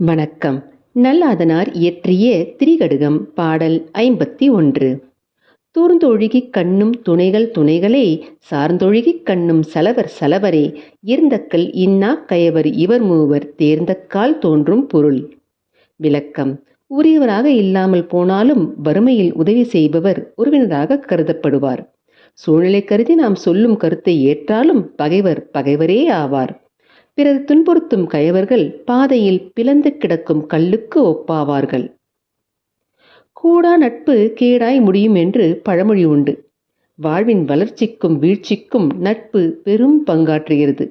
வணக்கம். நல்லாதனார் இயற்றிய திரிகடுகம் பாடல் ஐம்பத்தி ஒன்று. தூர்ந்தொழுகிக் கண்ணும் துணைகள் துணைகளே சார்ந்தொழுகிக் கண்ணும் சலவர் சலவரே இருந்தக்கல் இன்னா கயவர் இவர் மூவர் தேர்ந்தக்கால் தோன்றும் பொருள். விளக்கம். உரியவராக இல்லாமல் போனாலும் வறுமையில் உதவி செய்பவர் உறவினராக கருதப்படுவார். சூழ்நிலை கருதி நாம் சொல்லும் கருத்தை ஏற்றாலும் பகைவர் பகைவரே ஆவார். பிறர் துன்புறுத்தும் கயவர்கள் பாதையில் பிளந்து கிடக்கும் கல்லுக்கு ஒப்பாவார்கள். கூடா நட்பு கேடாய் முடியும் என்று பழமொழி உண்டு. வாழ்வின் வளர்ச்சிக்கும் வீழ்ச்சிக்கும் நட்பு பெரும் பங்காற்றுகிறது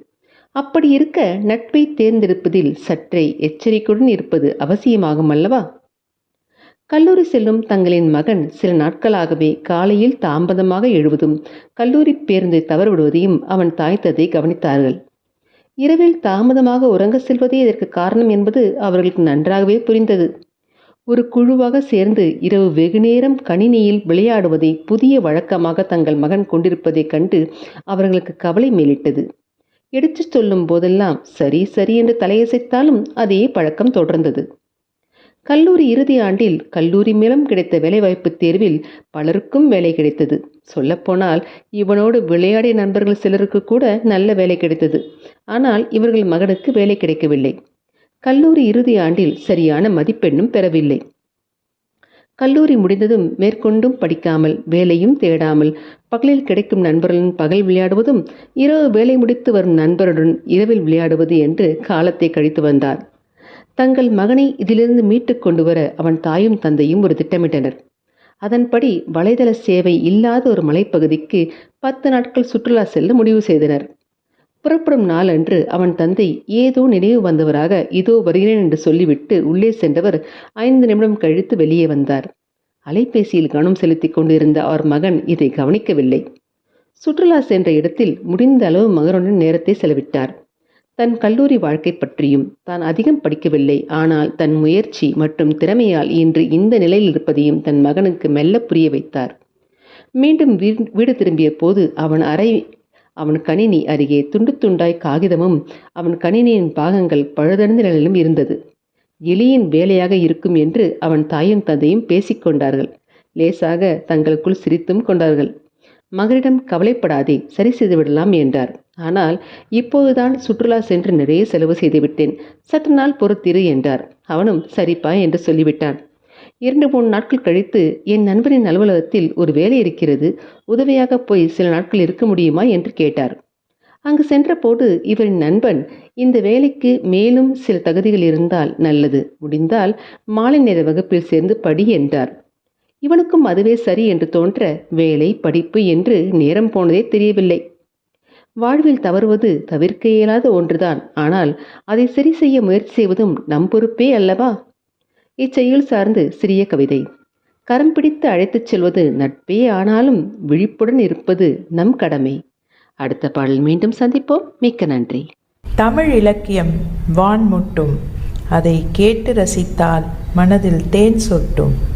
அப்படி இருக்க நட்பை தேர்ந்தெடுப்பதில் சற்றே எச்சரிக்கையுடன் இருப்பது அவசியமாகும் அல்லவா? கல்லூரி செல்லும் தங்களின் மகன் சில நாட்களாகவே காலையில் தாமதமாக எழுவதும் கல்லூரி பேருந்தை தவறுவிடுவதையும் அவன் தாய்த்ததை கவனித்தார்கள். இரவில் தாமதமாக உறங்க செல்வதே இதற்கு காரணம் என்பது அவர்களுக்கு நன்றாகவே புரிந்தது. ஒரு குழுவாக சேர்ந்து இரவு வெகுநேரம் கணினியில் விளையாடுவதை புதிய வழக்கமாக தங்கள் மகன் கொண்டிருப்பதைக் கண்டு அவர்களுக்கு கவலை மேலிட்டது. எடுத்துச் சொல்லும் போதெல்லாம் சரி சரி என்று தலையசைத்தாலும் அதே பழக்கம் தொடர்ந்தது. கல்லூரி இறுதி ஆண்டில் கல்லூரி மூலம் கிடைத்த வேலைவாய்ப்பு தேர்வில் பலருக்கும் வேலை கிடைத்தது. சொல்லப்போனால் இவனோடு விளையாடிய நண்பர்கள் சிலருக்கு கூட நல்ல வேலை கிடைத்தது. ஆனால் இவர்கள் மகனுக்கு வேலை கிடைக்கவில்லை. கல்லூரி இறுதி ஆண்டில் சரியான மதிப்பெண்ணும் பெறவில்லை. கல்லூரி முடிந்ததும் மேற்கொண்டும் படிக்காமல் வேலையும் தேடாமல் பகலில் கிடைக்கும் நண்பர்களுடன் பகல் விளையாடுவதும் இரவு வேலை முடித்து வரும் நண்பருடன் இரவில் விளையாடுவது என்று காலத்தை கழித்து வந்தார். தங்கள் மகனை இதிலிருந்து மீட்டுக் கொண்டு வர அவன் தாயும் தந்தையும் ஒரு திட்டமிட்டனர். அதன்படி வலைதள சேவை இல்லாத ஒரு மலைப்பகுதிக்கு பத்து நாட்கள் சுற்றுலா செல்ல முடிவு செய்தனர். புறப்படும் நாளன்று அவன் தந்தை ஏதோ நினைவு வந்தவராக இதோ வருகிறேன் என்று சொல்லிவிட்டு உள்ளே சென்றவர் ஐந்து நிமிடம் கழித்து வெளியே வந்தார். அலைபேசியில் கவனம் செலுத்திக் கொண்டிருந்த அவர் மகன் இதை கவனிக்கவில்லை. சுற்றுலா சென்ற இடத்தில் முடிந்த அளவு மகனுடன் நேரத்தை செலவிட்டார். தன் கல்லூரி வாழ்க்கை பற்றியும் தான் அதிகம் படிக்கவில்லை. ஆனால் தன் முயற்சி மற்றும் திறமையால் இன்று இந்த நிலையில் இருப்பதையும் தன் மகனுக்கு மெல்ல புரிய வைத்தார். மீண்டும் வீடு திரும்பிய போது அவன் அறை அவன் கணினி அருகே துண்டு துண்டாய் காகிதமும் அவன் கணினியின் பாகங்கள் பழுதடைந்த நிலையிலும் இருந்தது. எலியின் வேலையாக இருக்கும் என்று அவன் தாயும் தந்தையும் பேசிக்கொண்டார்கள் லேசாக தங்களுக்குள் சிரித்தும் கொண்டார்கள். மகனிடம் கவலைப்படாதே சரி செய்துவிடலாம் என்றார். ஆனால் இப்போதுதான் சுற்றுலா சென்று நிறைய செலவு செய்துவிட்டேன். சற்று நாள் பொறுத்திரு என்றார். அவனும் சரிப்பா என்று சொல்லிவிட்டான். இரண்டு மூணு நாட்கள் கழித்து என் நண்பரின் அலுவலகத்தில் ஒரு வேலை இருக்கிறது. உதவியாக போய் சில நாட்கள் இருக்க முடியுமா என்று கேட்டார். அங்கு சென்றபோது இவரின் நண்பன் இந்த வேலைக்கு மேலும் சில தகுதிகள் இருந்தால் நல்லது. முடிந்தால் மாலை நேர வகுப்பில் சேர்ந்து படி என்றார். இவனுக்கும் அதுவே சரி என்று தோன்ற வேலை படிப்பு என்று நேரம் போனதே தெரியவில்லை. வாழ்வில் தவறுவது தவிர்க்க இயலாத ஒன்றுதான். ஆனால் அதை சரி செய்ய முயற்சி செய்வதும் நம் பொறுப்பே அல்லவா? இச்செயல் சார்ந்து சிறிய கவிதை. கரம் பிடித்து அழைத்துச் செல்வது நட்பே ஆனாலும் விழிப்புடன் இருப்பது நம் கடமை. அடுத்த பாடல் மீண்டும் சந்திப்போம். மிக்க நன்றி. தமிழ் இலக்கியம் வான்முட்டும். அதை கேட்டு ரசித்தால் மனதில் தேன் சொட்டும்.